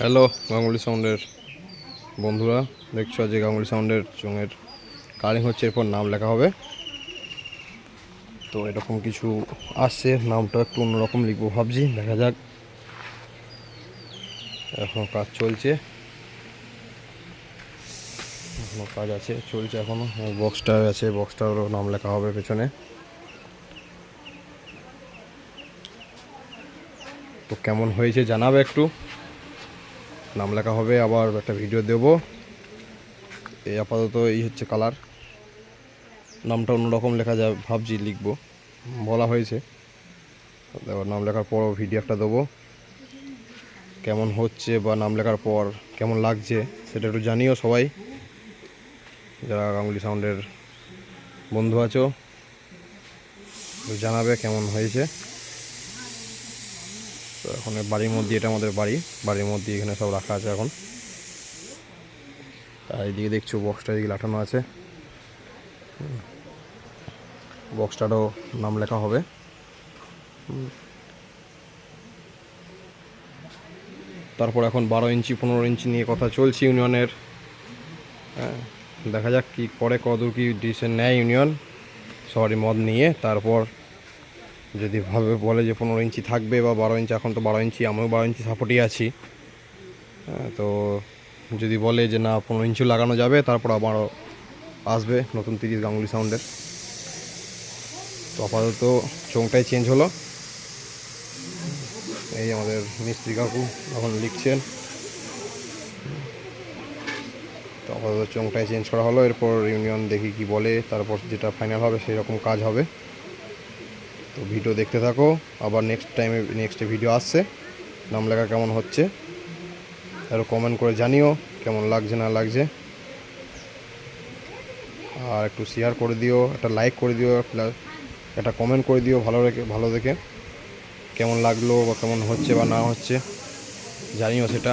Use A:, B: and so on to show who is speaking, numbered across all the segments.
A: Hello, Ganguly সাউন্ডের বন্ধুরা, দেখছ যে গাঙ্গুলি সাউন্ডের চোঙের কালিং হচ্ছে, এরপর নাম লেখা হবে। তো এরকম কিছু আসছে, নামটা একটু অন্যরকম লিখব ভাবছি, দেখা যাক। এখন কাজ চলছে। এখনও কাজ আছে, চলছে এখনও। বক্সটা আছে বক্সটারও নাম লেখা হবে পেছনে। তো কেমন হয়েছে জানাবে একটু। নাম লেখা হবে, আবার একটা ভিডিও দেব। এই আপাতত এই হচ্ছে কালার নামটা অন্যরকম লেখা যায়, ভাবছি লিখব। বলা হয়েছে। এবার নাম লেখার পর ভিডিও একটা দেবো। কেমন হচ্ছে বা নাম লেখার পর কেমন লাগছে, সেটা একটু জানিও সবাই। যারা গাঙ্গুলি সাউন্ডের বন্ধু আছো জানাবে কেমন হয়েছে। তো এখন বাড়ির মধ্যে, এটা আমাদের বাড়ি। বাড়ির মধ্যে এখানে সব রাখা আছে এখন। আর এইদিকে দেখছ, বক্সটা এদিকে লাটানো আছে। বক্সটারও নাম লেখা হবে। তারপর এখন বারো ইঞ্চি, পনেরো ইঞ্চি নিয়ে কথা চলছে ইউনিয়নের। হ্যাঁ দেখা যাক কী করে কদূর কি ডিসিশন নেয় ইউনিয়ন। সবারই মদ নিয়ে তারপর যদি ভাবে বলে যে পনেরো ইঞ্চি থাকবে বা বারো ইঞ্চি এখন তো বারো ইঞ্চি আমিও বারো ইঞ্চি সাপোর্টই আছি। হ্যাঁ, তো যদি বলে যে না পনেরো ইঞ্চিও লাগানো যাবে তারপর আবারও আসবে নতুন তিরিশ গাঙ্গুলি সাউন্ডের। তো আপাতত চোংটাই চেঞ্জ হলো। এই আমাদের মিস্ত্রি কাকু এখন লিখছেন। তো আপাতত চোংটাই চেঞ্জ করা হলো এরপর ইউনিয়ন দেখি কি বলে তারপর যেটা ফাইনাল হবে সেই রকম কাজ হবে। তো ভিডিও দেখতে থাকো। আবার নেক্সট টাইমে নেক্সট ভিডিও আসছে। নাম লেখা কেমন হচ্ছে? আরও কমেন্ট করে জানিও, কেমন লাগছে, না লাগছে। আর একটু শেয়ার করে দিও, একটা লাইক করে দিও, একটা কমেন্ট করে দিও ভালো রেখে, ভালো দেখে। কেমন লাগল বা কেমন হচ্ছে বা না হচ্ছে, জানিও সেটা।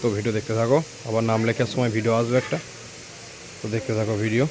A: তো ভিডিও দেখতে থাকো। আবার নাম লেখার সময় ভিডিও আসবে একটা। তো দেখতে থাকো ভিডিও